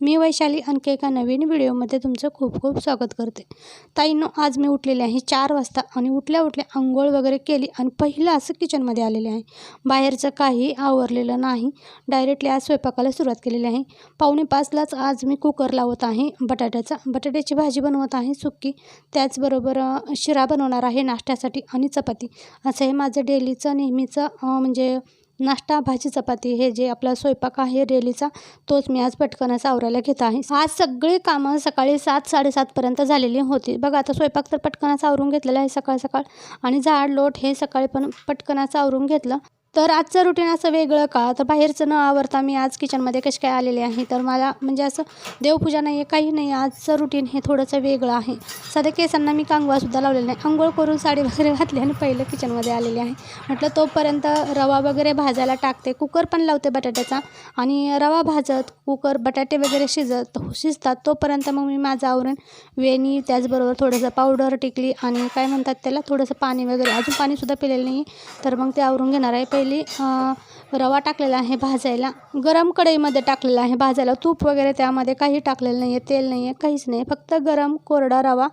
मी वैशाली आणखी एका नवीन व्हिडिओमध्ये तुमचं खूप खूप स्वागत करते. ताईंनो आज मी उठलेले आहे चार वाजता आणि उठल्या उठल्या आंघोळ वगैरे केली आणि पहिलं असं किचनमध्ये आलेले आहे. बाहेरचं काही आवरलेलं नाही. डायरेक्टली आज स्वयंपाकाला सुरुवात केलेली आहे. पावणे पाचलाच आज मी कुकर लावत आहे. बटाट्याचा बटाट्याची भाजी बनवत आहे सुक्की. त्याचबरोबर शिरा बनवणार आहे नाश्त्यासाठी आणि चपाती. असं हे माझं डेलीचं नेहमीचं म्हणजे नाश्ता भाजी चपाती हे जे आपला स्वयंपाक आहे रेलीचा तोच मी आज पटकन आवरायला घेत आहे. आज सगळी कामं सकाळी सात साडेसातपर्यंत झालेली होती. बघा आता स्वयंपाक तर पटकनाचा आवरून घेतलेला आहे सकाळ सकाळ. आणि झाड लोट हे सकाळी पण पटकनाचं आवरून घेतलं. तर आजचं रुटीन असं वेगळं का? तर बाहेरचं न आवरता मी आज किचनमध्ये कशी काय आलेले आहे? तर मला म्हणजे असं देवपूजा नाही आहे काही नाही आजचं रुटीन हे थोडंसं वेगळं आहे. सध्या केसांना मी कांगवासुद्धा लावलेला नाही. आंघोळ करून साडी वगैरे घातली आणि पहिलं किचनमध्ये आलेली आहे. म्हटलं तोपर्यंत रवा वगैरे भाजायला टाकते. कुकर पण लावते बटाट्याचा. आणि रवा भाजत कुकर बटाटे वगैरे शिजत शिजतात. तोपर्यंत मग मी माझं आवरण वेणी त्याचबरोबर थोडंसं पावडर टिकली आणि काय म्हणतात त्याला? थोडंसं पाणी वगैरे. अजून पाणीसुद्धा पिलेलं नाही तर मग ते आवरून घेणार आहे. पहिले पहिली रवा टाकलेला आहे भाजायला. गरम कढईमध्ये टाकलेला आहे भाजायला. तूप वगैरे त्यामध्ये काही टाकलेलं नाही आहे तेल नाही आहे काहीच नाही आहे फक्त गरम कोरडा रवा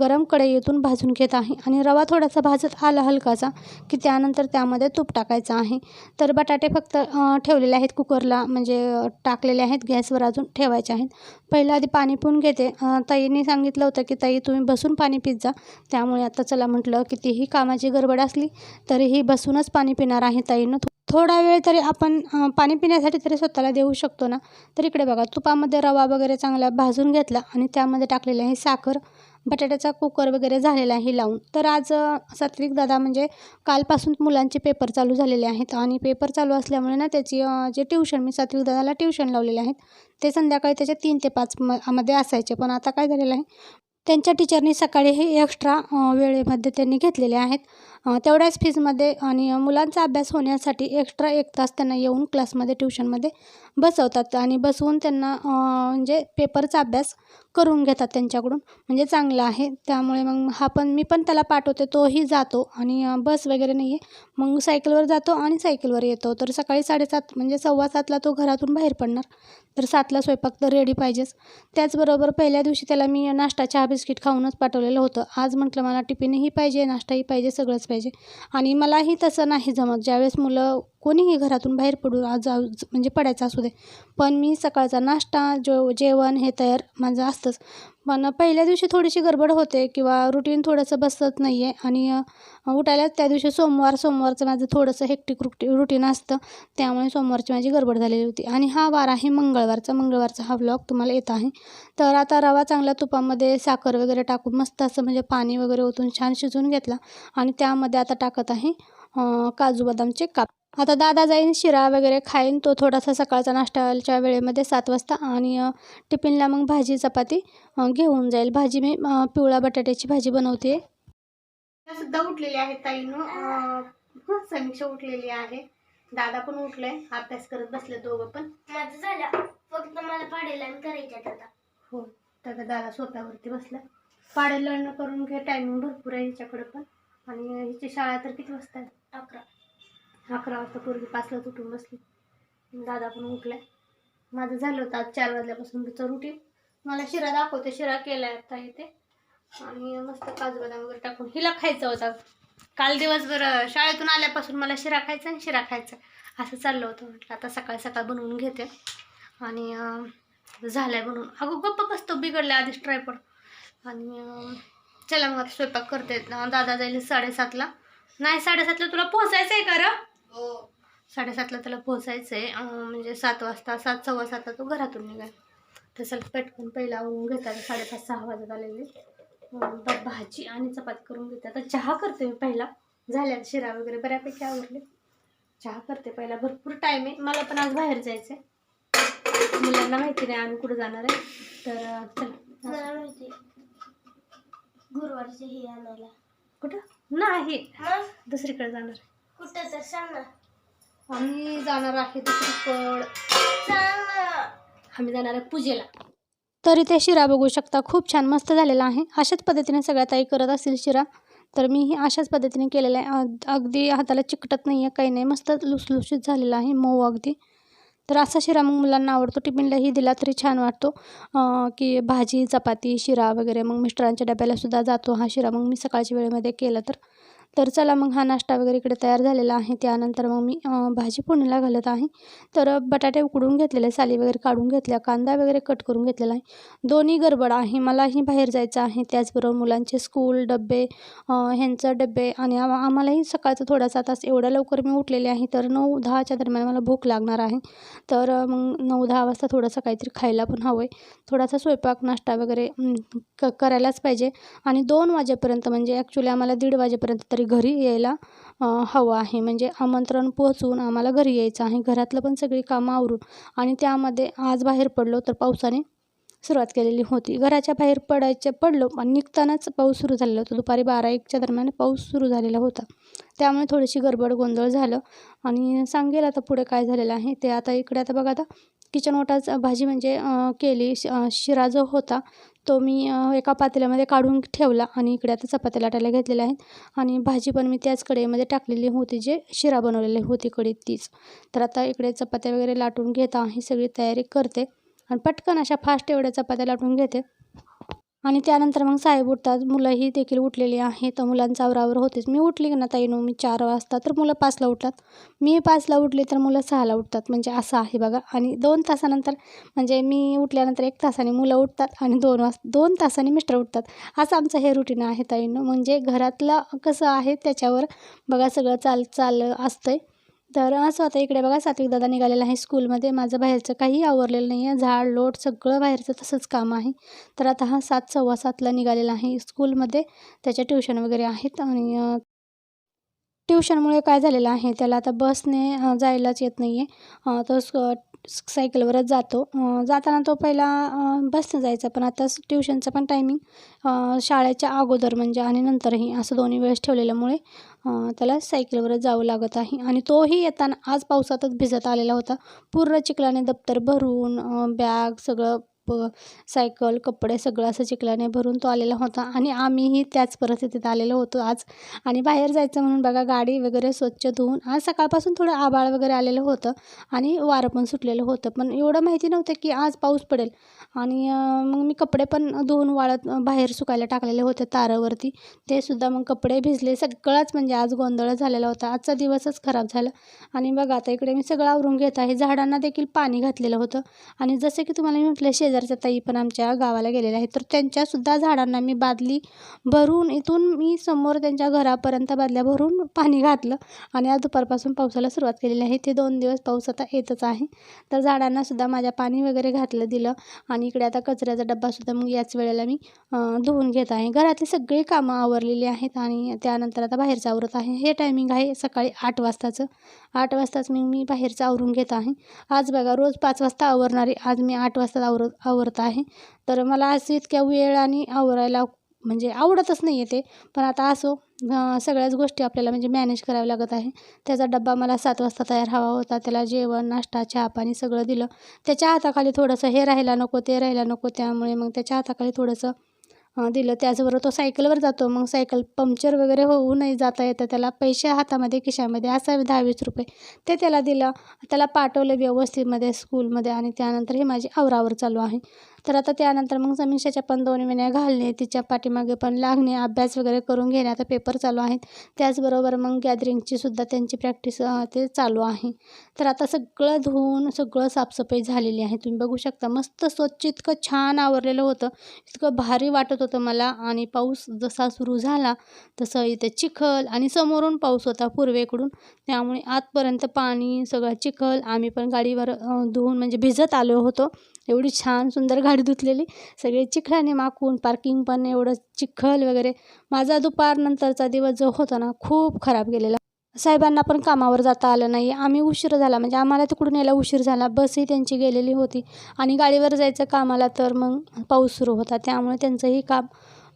गरम कढईतून भाजून घेत आहे. आणि रवा थोडासा भाजत आला हलकाचा की त्यानंतर त्यामध्ये तूप टाकायचं आहे. तर बटाटे फक्त ठेवलेले आहेत कुकरला म्हणजे टाकलेले आहेत गॅसवर अजून ठेवायचे आहेत. पहिलं आधी पाणी पिऊन घेते. ताईंनी सांगितलं होतं की ताई तुम्ही बसून पाणी पित जा. त्यामुळे आता चला म्हटलं कितीही कामाची गडबड असली तरीही बसूनच पाणी पिणार आहे ताईनं. थोडा वेळ तरी आपण पाणी पिण्यासाठी तरी स्वतःला देऊ शकतो ना? तर इकडे बघा तुपामध्ये रवा वगैरे चांगला भाजून घेतला आणि त्यामध्ये टाकलेलं आहे साखर. बटाट्याचा कुकर वगैरे झालेला आहे लावून. तर आज सात्विक दादा म्हणजे कालपासून मुलांचे पेपर चालू झालेले आहेत आणि पेपर चालू असल्यामुळे ना त्याची जे ट्यूशन मी सात्विक दादाला ट्यूशन लावलेले आहेत ते संध्याकाळी त्याच्या तीन ते पाच म मध्ये असायचे. पण आता काय झालेलं आहे त्यांच्या टीचरनी सकाळी हे एक्स्ट्रा वेळेमध्ये त्यांनी घेतलेले आहेत. तेवढ्याच फीजमध्ये आणि मुलांचा अभ्यास होण्यासाठी एक्स्ट्रा एक तास त्यांना येऊन क्लासमध्ये ट्युशनमध्ये बसवतात आणि बसवून त्यांना म्हणजे पेपरचा अभ्यास करून घेतात त्यांच्याकडून. म्हणजे चांगलं आहे. त्यामुळे मग हा पण मी पण त्याला पाठवते. तोही जातो आणि बस वगैरे नाही आहे मग सायकलवर जातो आणि सायकलवर येतो. तर सकाळी साडेसात म्हणजे सव्वा सातला तो घरातून बाहेर पडणार. तर सातला स्वयंपाक तर रेडी पाहिजेच. त्याचबरोबर पहिल्या दिवशी त्याला मी नाश्ता चहा बिस्किट खाऊनच पाठवलेलं होतं. आज म्हटलं मला टिफिनही पाहिजे नाश्ताही पाहिजे सगळंच पाहिजे पाहिजे. आणि मलाही तसं नाही जमत. ज्यावेळेस मुलं कोणीही घरातून बाहेर पडून आज जाऊ म्हणजे पडायचं असू दे. पण मी सकाळचा नाश्ता जो जेवण हे तयार माझं असतंच. पण पहिल्या दिवशी थोडीशी गडबड होते किंवा रुटीन थोडंसं बसत नाही आहे आणि उठायला त्या दिवशी सोमवार सोमवारचं माझं थोडंसं हेक्टिक रुटी रुटीन असतं. त्यामुळे सोमवारची माझी गडबड झालेली होती. आणि हा वार आहे मंगळवारचा मंगळवारचा हा व्लॉग तुम्हाला येत आहे. तर आता रवा चांगल्या तुपामध्ये साखर वगैरे टाकून मस्त असं म्हणजे पाणी वगैरे ओतून छान शिजवून घेतला. आणि त्यामध्ये आता टाकत आहे काजू बदामचे काप. आता दादा जाईन शिरा वगैरे खाईन. तो थोडासा सकाळचा नाश्त्याच्या वेळेमध्ये सात वाजता आणि टिफिनला मग भाजी चपाती घेऊन जाईल. भाजी मी अ, पिवळ्या बटाट्याची भाजी बनवते सुद्धा उठलेली आहे ताईनं. समीक्षा उठलेली आहे. दादा पण उठले अभ्यास करत बसले दोघं पण. माझं झालं. फक्त मला पाडेलान करायच्यात आता. हो. दादा दादा सोप्यावरती बसला. पाडेलणं करून घे. टायमिंग भरपूर आहे हिच्याकडे पण. आणि हिची शाळा तर किती वाजता आहे? अकरा. अकरा वाजता पूर्वी पाचला उठून बसली. दादा पण उठलाय. माझं झालं होतं आज चार वाजल्यापासून तिचं रुटीन मला शिरा दाखवते शिरा केलाय आता इथे. आणि मस्त काजू बदाम वगैरे टाकून हिला खायचं होतं. काल दिवसभर शाळेतून आल्यापासून मला शिरा खायचा आणि शिरा खायचा. असं चाललं होतं म्हटलं आता सकाळ सकाळ बनवून घेते. आणि झालं आहे बनवून. अगं गप्प बसतो बिघडलं आधीच ट्रायपड आणि चला मग आता स्वयंपाक करते. दादा जाईल साडेसातला. नाही साडेसातला तुला पोहोचायचं आहे का रं? हो साडेसातला त्याला पोहोचायचं आहे म्हणजे सात वाजता सात सव्वा सातला तो घरातून निघाल. तसं पटकन पहिला आवरून घेतात साडेपाच सहा वाजत आलेले. भाजी आणि चपाती करून घेते. आता चहा करते मी पहिला. झाल्या शिरा वगैरे बऱ्यापैकी आवडले चहा करते पहिला. भरपूर टाईम आहे. मला पण आज बाहेर जायचं आहे मुलांना माहिती नाही आम्ही कुठं जाणार आहे. तर चला. गुरुवारचे हे आणायला. कुठं? नाही. दुसरीकडे जाणार आहे. कुठं तर सांग ना. आम्ही जाणार आहे दुसरीकडं. आम्ही जाणार आहे पूजेला. तर इथे शिरा बघू शकता खूप छान मस्त झालेला आहे. अशाच पद्धतीने सगळ्या ताई करत असतील शिरा. तर मी ही अशाच पद्धतीने केलेलं आहे. अग- अगदी हाताला चिकटत नाही आहे काही नाही. मस्त लुसलुशीत झालेला आहे मऊ अगदी. तर असा शिरा मग मुलांना आवडतो. टिफिनलाही दिला तरी छान वाटतो. की भाजी चपाती शिरा वगैरे मग मिस्टरांच्या डब्यालासुद्धा जातो हा शिरा. मग मी सकाळच्या वेळेमध्ये केला तर. तर चला मग हा नाश्ता वगैरे इकडे तयार झालेला आहे. त्यानंतर मग मी भाजी फोडणीला घालत आहे. तर बटाटे उकडून घेतलेले साली वगैरे काढून घेतल्या कांदा वगैरे कट करून घेतलेला आहे. दोन्ही गडबड आहे. मलाही बाहेर जायचं आहे. त्याचबरोबर मुलांचे स्कूल डबे ह्यांचं डबे आणि आम आम्हालाही सकाळचं थोडासा तास एवढ्या लवकर मी उठलेले आहे. तर नऊ दहाच्या दरम्यान मला भूक लागणार आहे. तर मग नऊ दहा वाजता थोडंसं काहीतरी खायला पण हवं आहे थोडासा स्वयंपाक नाश्ता वगैरे क करायलाच पाहिजे. आणि दोन वाजेपर्यंत म्हणजे ॲक्च्युली आम्हाला दीड वाजेपर्यंत तरी घरी यायला हवं आहे. म्हणजे आमंत्रण पोहोचवून आम्हाला घरी यायचं आहे. घरातलं पण सगळी कामं आवरून आणि त्यामध्ये आज बाहेर पडलो तर पावसाने सुरुवात केलेली होती. घराच्या बाहेर पडायच्या पडलो आणि निघतानाच पाऊस सुरू झालेला होता. दुपारी बारा एकच्या दरम्यान पाऊस सुरू झालेला होता. त्यामुळे थोडीशी गडबड गोंधळ झालं आणि सांगेल आता पुढे काय झालेलं आहे. ते आता इकडे आता बघा आता किचन ओटाच भाजी म्हणजे केली. शिरा जो होता तो मी एका पातेल्यामध्ये काढून ठेवला आणि इकडे आता चपात्या लाटायला घेतलेल्या आहेत. आणि भाजी पण मी त्याच कढईमध्ये टाकलेली होती जे शिरा बनवलेली होती कढईत तीच. तर आता इकडे चपात्या वगैरे लाटून घेता ही सगळी तयारी करते. आणि पटकन अशा फास्ट एवढ्या चपात्या लाटून घेते. आणि त्यानंतर मग साहेब उठतात. मुलंही देखील उठलेली आहेत तर मुलांचा आवरावर होतेच. मी उठली की ना ताईनो मी चार वाजता तर मुलं पाचला उठतात. मी पाचला उठली तर मुलं सहाला उठतात. म्हणजे असं आहे बघा. आणि दोन तासानंतर म्हणजे मी उठल्यानंतर एक तासाने मुलं उठतात आणि दोन वाज दोन तासाने मिस्टर उठतात. असं आमचं हे रुटीन आहे ताईनो. म्हणजे घरातलं कसं आहे त्याच्यावर बघा सगळं चाल चाल असतंय. तर असं आता इकडे बघा सात्विक दादा निघालेला आहे स्कूलमध्ये. माझं बाहेरचं काही आवरलेलं नाही आहे झाड लोट सगळं बाहेरचं तसंच काम आहे. तर आता हा सात सव्वा सातला निघालेला आहे स्कूलमध्ये. त्याच्या ट्युशन वगैरे आहेत आणि ट्युशनमुळे काय झालेलं आहे त्याला आता बसने जायलाच येत नाही आहे तो सायकलवरच जातो. जाताना तो पहिला बसनं जायचा पण आता ट्युशनचं पण टायमिंग शाळेच्या अगोदर म्हणजे आणि नंतरही असं दोन्ही वेळेस ठेवलेल्यामुळे त्याला सायकलवरच जावं लागत आहे. आणि तोही येताना आज पावसातच भिजत आलेला होता. पूर्ण चिखलाने दप्तर भरून बॅग सगळं प सायकल कपडे सगळं असं चिखलाने भरून तो आलेला होता आणि आम्हीही त्याच परिस्थितीत आलेलो होतो आज. आणि बाहेर जायचं म्हणून बघा गाडी वगैरे स्वच्छ धुवून आज सकाळपासून थोडं आभाळ वगैरे आलेलं होतं आणि वारं पण सुटलेलं होतं. पण एवढं माहिती नव्हतं की आज पाऊस पडेल. आणि मग मी कपडे पण धुवून वाळत बाहेर सुकायला टाकलेले होते तारावरती. ते सुद्धा मग कपडे भिजले. सगळाच म्हणजे आज गोंधळ झालेला होता. आजचा दिवसच खराब झाला. आणि बघा आता इकडे मी सगळं आवरून घेत आहे. झाडांना देखील पाणी घातलेलं होतं. आणि जसं की तुम्हाला मी म्हटलं शेजारच्या ताई पण आमच्या गावाला गेलेल्या आहेत. तर त्यांच्यासुद्धा झाडांना मी बादली भरून इथून मी समोर त्यांच्या घरापर्यंत बादल्या भरून पाणी घातलं आणि आज दुपारपासून पावसाला सुरुवात केलेली आहे. ते दोन दिवस पाऊस आता येतच आहे. तर झाडांनासुद्धा माझ्या पाणी वगैरे घातलं दिलं आणि इकडे आता कचऱ्याचा डब्बासुद्धा मग याच वेळेला मी धुवून घेत आहे. घरातली सगळी कामं आवरलेली आहेत आणि त्यानंतर आता बाहेरचं आवरत आहे. हे टायमिंग आहे सकाळी आठ वाजताचं. आठ वाजताच मी मी बाहेरचं आवरून घेत आहे. आज बघा रोज पाच वाजता आवरणारी. आज मी आठ वाजता आवर आवरत आहे. तर मला असं इतक्या वेळ आणि आवरायला म्हणजे आवडतच नाही आहे ते. पण आता असो सगळ्याच गोष्टी आपल्याला म्हणजे मॅनेज कराव्या लागत आहे. त्याचा डब्बा मला सात वाजता तयार हवा होता. त्याला जेवण नाश्ता चहा पाणी सगळं दिलं. त्याच्या हाताखाली थोडंसं हे राहायला नको ते राहायला नको. त्यामुळे मग त्याच्या हाताखाली थोडंसं दिलं. त्याचबरोबर तो सायकलवर जातो. मग सायकल पंक्चर वगैरे होऊ नाही जाता येतं. त्याला पैसे हातामध्ये खिशामध्ये असावे दहा वीस रुपये. ते त्याला दिलं. त्याला पाठवलं व्यवस्थितमध्ये स्कूलमध्ये. आणि त्यानंतर हे माझी आवरावर चालू आहे. तर आता त्यानंतर मग समीक्षाच्या पण दोन महिन्या घालणे तिच्या पाठीमागे पण लागणे अभ्यास वगैरे करून घेणे. आता पेपर चालू आहेत. त्याचबरोबर मग गॅदरिंगची सुद्धा त्यांची प्रॅक्टिस ते चालू आहे. तर आता सगळं धुवून सगळं साफसफाई झालेली आहे. तुम्ही बघू शकता मस्त स्वच्छ इतकं छान आवरलेलं होतं. इतकं भारी वाटत होतं मला. आणि पाऊस जसा सुरू झाला तसं इथे चिखल आणि समोरून पाऊस होता पूर्वेकडून. त्यामुळे आतपर्यंत पाणी सगळं चिखल. आम्ही पण गाडीवर धुवून म्हणजे भिजत आलो होतो. एवढी छान सुंदर गाडी धुतलेली. सगळे चिखलाने माकून पार्किंग पण एवढं चिखल वगैरे. माझा दुपार नंतरचा दिवस जो होता ना खूप खराब गेलेला. साहेबांना पण कामावर जाता आलं नाही. आम्ही उशीर झाला. म्हणजे आम्हाला तिकडून यायला उशीर झाला. बसही त्यांची गेलेली होती. आणि गाडीवर जायचं कामाला तर मग पाऊस सुरू होता. त्यामुळे त्यांचंही काम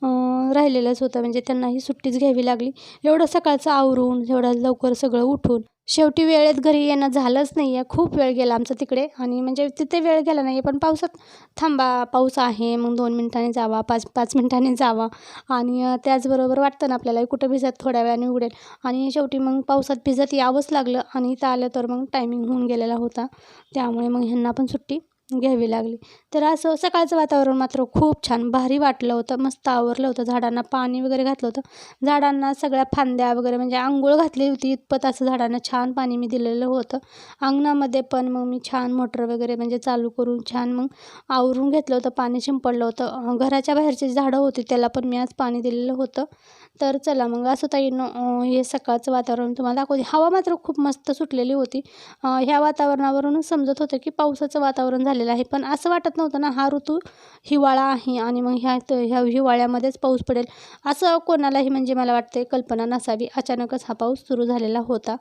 राहिलेलंच होतं. म्हणजे त्यांनाही सुट्टीच घ्यावी लागली. एवढं सकाळचं आवरून एवढं लवकर सगळं उठून. शेवटी वेळेत घरी येणं झालंच नाही आहे खूप वेळ गेला आमचा तिकडे. आणि म्हणजे तिथे वेळ गेला नाही आहे पण पावसात थांबा पाऊस आहे मग दोन मिनिटांनी जावा पाच पाच मिनिटांनी जावा. आणि त्याचबरोबर वाटतं ना आपल्याला कुठं भिजत थोड्या वेळाने उघडेल. आणि शेवटी मग पावसात भिजत यावंच लागलं. आणि इथं आलं तर मग टायमिंग होऊन गेलेला होता. त्यामुळे मग ह्यांना पण सुट्टी घ्यावी लागली. तर असं सकाळचं वातावरण मात्र खूप छान भारी वाटलं होतं. मस्त आवरलं होतं झाडांना. पाणी वगैरे घातलं होतं. झाडांना सगळ्या फांद्या वगैरे म्हणजे आंघोळ घातली होती इतपत असं झाडांना छान पाणी मी दिलेलं होतं. अंगणामध्ये पण मग मी छान मोटर वगैरे म्हणजे चालू करून छान मग आवरून घेतलं होतं. पाणी शिंपडलं होतं. घराच्या बाहेरची झाडं होती त्याला पण मी आज पाणी दिलेलं होतं. तर चला मग असं ताई न हे सकाळचं वातावरण तुम्हाला दाखवते. हवा मात्र खूप मस्त सुटलेली होती. ह्या वातावरणावरूनच समजत होतं की पावसाचं वातावरण झालेलं आहे. पण असं वाटत नव्हतं ना हा ऋतू हिवाळा आहे आणि मग ह्या ह्या हिवाळ्यामध्येच पाऊस पडेल. असं कोणालाही म्हणजे मला वाटते कल्पना नसावी. अचानकच हा पाऊस सुरू झालेला होता.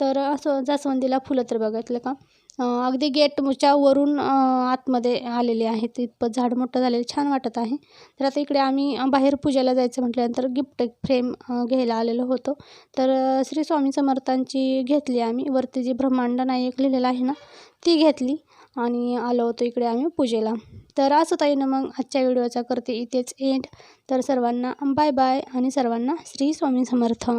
तर असं जास्वंदीला फुलं तर बघितलं का? अगदी गेटच्या वरून आतमध्ये आलेले आहेत. इतपत झाड मोठं झालेलं छान वाटत आहे. तर आता इकडे आम्ही बाहेर पूजेला जायचं म्हटल्यानंतर गिफ्ट फ्रेम घ्यायला आलेलो होतो. तर श्री स्वामी समर्थांची घेतली आम्ही. वरती जी ब्रह्मांड नायक लिहिलेलं आहे ना ती घेतली आणि आलो होतो इकडे आम्ही पूजेला. तर असं ताईनं मग आजच्या व्हिडिओचा करते इथेच एंड तर सर्वांना बाय बाय आणि सर्वांना श्री स्वामी समर्थ.